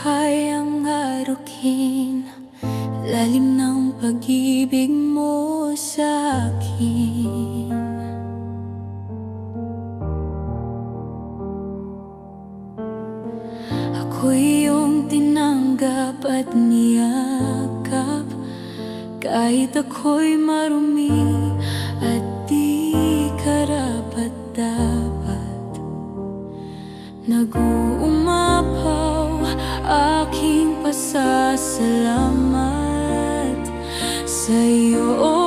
kayang arukin Lalim ng pag-ibig mo sa akin. Ako'y iyong tinanggap at niyakap. Kahit ako'y marumi at di karapat dapat Nag-uumap aking pasasalamat sa'yo. Oh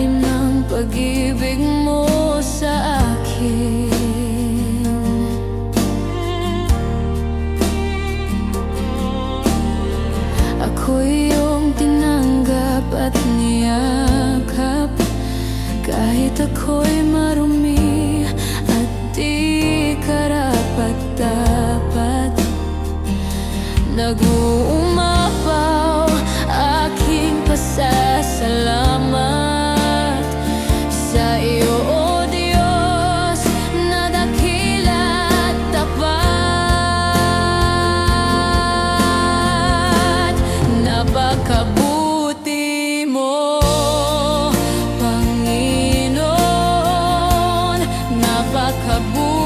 lalim ng pag-ibig mo sa akin. Ako'y iyong tinanggap at niyakap. Kahit ako'y marumi at di karapat-dapat Nag-uusap acabou.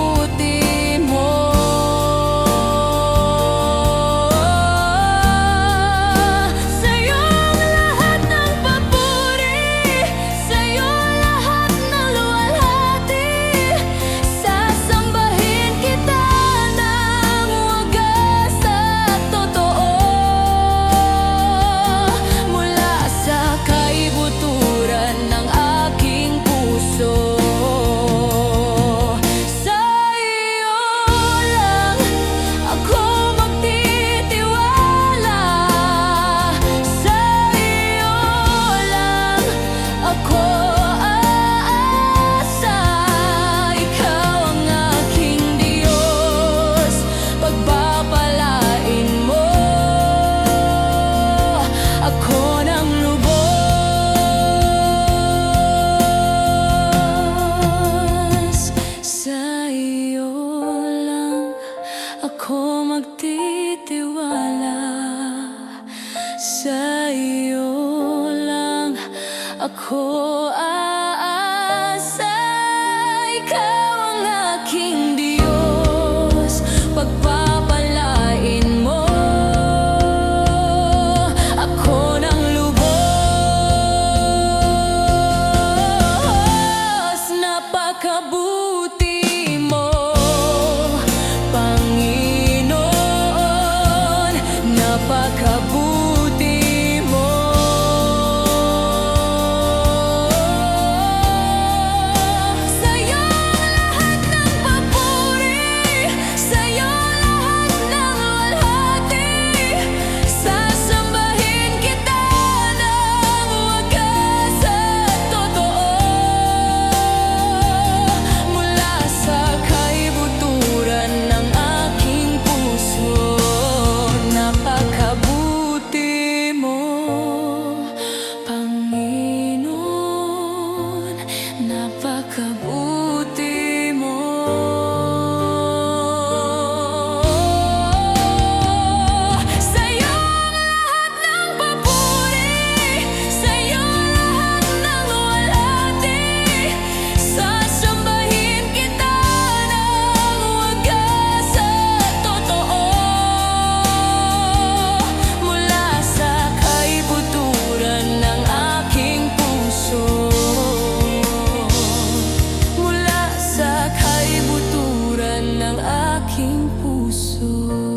Sa iyo lang ako aasa. Ikaw ang aking Diyos. Pagpapalain mo. Ako ng lubos. Napakabuli aking puso.